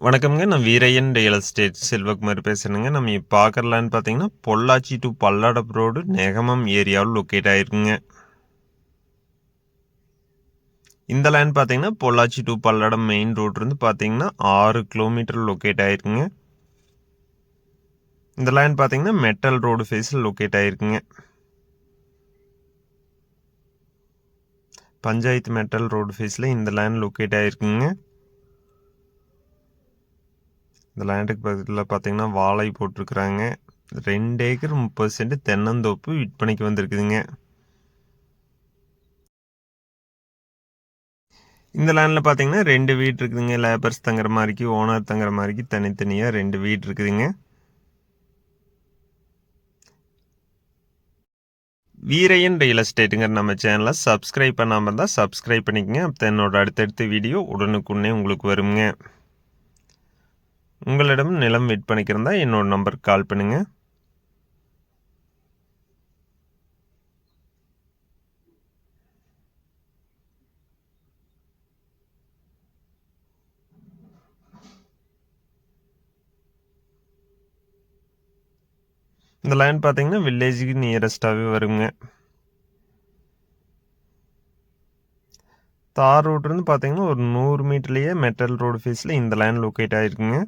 வணக்கம்ங்க. நான் Veeraiyan real estate. Selvakumar பேசுகிறேங்க நம்ம இப்போ பார்க்குறலான்னு பார்த்தீங்கன்னா பொள்ளாச்சி டு பல்லடம் ரோடு நெகமம் ஏரியாவில் லொக்கேட் ஆகிருக்குங்க இந்த லேண்ட் பார்த்தீங்கன்னா பொள்ளாச்சி டு பல்லடம் மெயின் ரோட்லேருந்து பார்த்தீங்கன்னா ஆறு கிலோமீட்டர் லொக்கேட் ஆகிருக்குங்க இந்த லேண்ட் பார்த்தீங்கன்னா மெட்டல் ரோடு ஃபேஸில் லொக்கேட் ஆகிருக்குங்க பஞ்சாயத்து மெட்டல் ரோடு ஃபேஸில் இந்த லேண்ட் லொக்கேட் ஆகிருக்குங்க இந்த லேண்டுக்கு பக்கத்தில் பார்த்தீங்கன்னா வாழை போட்டிருக்குறாங்க. ரெண்டு ஏக்கர் முப்பது சென்ட் தென்னந்தோப்பு விற்பனைக்கு வந்திருக்குதுங்க. இந்த லேண்டில் பார்த்தீங்கன்னா ரெண்டு வீடு இருக்குதுங்க. லேபர்ஸ் தங்குற மாதிரிக்கு ஓனர் தங்குற மாதிரிக்கு தனித்தனியாக ரெண்டு வீடு இருக்குதுங்க. வீரையன் ரியல் எஸ்டேட்டுங்கிற நம்ம சேனலை சப்ஸ்கிரைப் பண்ணாமல் இருந்தால் சப்ஸ்கிரைப் பண்ணிக்கங்க. அப்போ என்னோட அடுத்தடுத்த வீடியோ உடனுக்குன்னே உங்களுக்கு வருங்க. உங்களிடம் நிலம் விற்பனைக்கு இருந்தால் என்னோட நம்பருக்கு கால் பண்ணுங்கள் இந்த லேண்ட் பார்த்தீங்கன்னா வில்லேஜுக்கு நியரஸ்டாகவே வருங்க. தார் ரோட்லேருந்து பார்த்தீங்கன்னா ஒரு நூறு மீட்டர்லேயே மெட்டல் ரோடு ஃபேஸில் இந்த லேண்ட் லொக்கேட் ஆகிருக்குங்க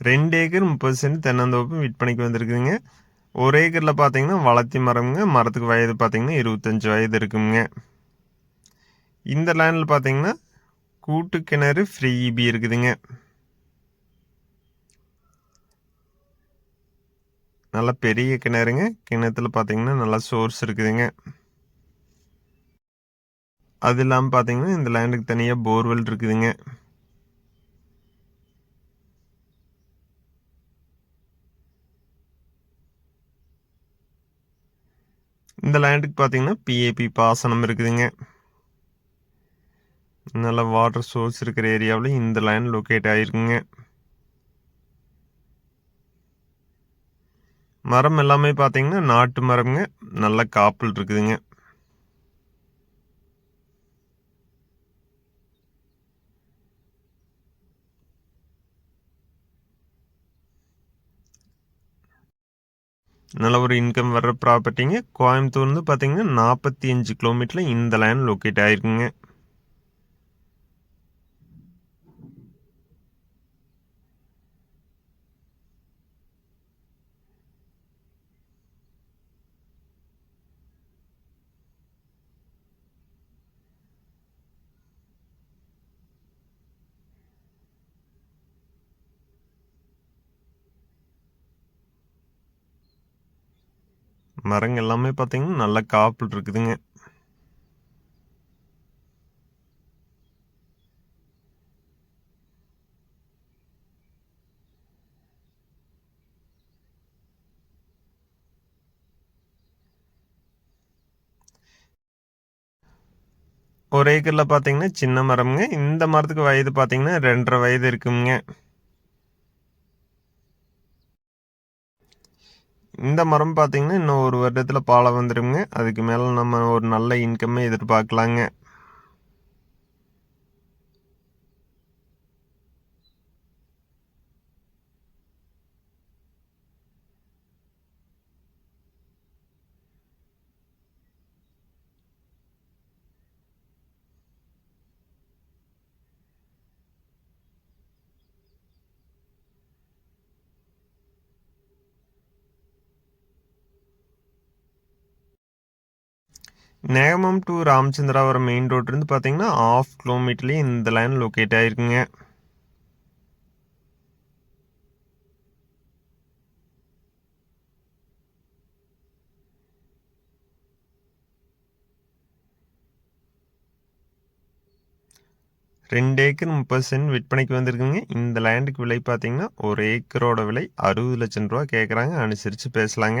ரெண்டு ஏக்கர் முப்பது சென்ட் தென்னந்தோப்பு விற்பனைக்கு வந்திருக்குதுங்க. ஒரு ஏக்கரில் பார்த்தீங்கன்னா வளர்த்தி மரம்ங்க. மரத்துக்கு வயது பார்த்தீங்கன்னா இருபத்தஞ்சி வயது இருக்குங்க. இந்த லேண்டில் பார்த்தீங்கன்னா கூட்டு கிணறு ஃப்ரீ இபி இருக்குதுங்க. நல்ல பெரிய கிணறுங்க. கிணத்துல பார்த்தீங்கன்னா நல்லா சோர்ஸ் இருக்குதுங்க. அது இல்லாமல் பார்த்தீங்கன்னா இந்த லேண்டுக்கு தனியாக போர்வெல் இருக்குதுங்க. இந்த லேண்டுக்கு பார்த்தீங்கன்னா பிஏபி பாசனம் இருக்குதுங்க. நல்ல வாட்டர் சோர்ஸ் இருக்கிற ஏரியாவில் இந்த லேண்ட் லொக்கேட் ஆகிருக்குங்க மரம் எல்லாமே பார்த்தீங்கன்னா நாட்டு மரம்ங்க. நல்ல காப்பில் இருக்குதுங்க. நல்ல ஒரு இன்கம் வர்ற ப்ராப்பர்ட்டிங்க கோயம்புத்தூர்ந்து பார்த்தீங்கன்னா நாற்பத்தி அஞ்சு கிலோமீட்டரில் இந்த லேண்ட் லொக்கேட் ஆயிருக்குங்க. மரங்கள் எல்லாமே பார்த்தீங்கன்னா நல்லா காப்பில் இருக்குதுங்க. ஒரு ஏக்கரில் பார்த்தீங்கன்னா சின்ன மரம்ங்க. இந்த மரத்துக்கு வயது பார்த்தீங்கன்னா ரெண்டரை வயது இருக்குங்க. இந்த மரம் பார்த்திங்கன்னா இன்னும் ஒரு வருடத்தில் பாலம் வந்துடுங்க அதுக்கு மேலே நம்ம ஒரு நல்ல இன்கம்மை எதிர்பார்க்கலாங்க. நேகமம் டு ராமச்சந்திராவரம் மெயின் ரோட்லேருந்து பார்த்தீங்கன்னா ஆஃப் கிலோமீட்டர்லேயே இந்த லைன் லொக்கேட் ஆகிருக்குங்க ரெண்டு ஏக்கர் முப்பது சென்ட் விற்பனைக்கு வந்திருக்குங்க. இந்த லேண்டுக்கு விலை பார்த்தீங்கன்னா ஒரு ஏக்கரோட விலை அறுபது லட்சம் ரூபா கேட்குறாங்க அனுசரித்து பேசலாங்க.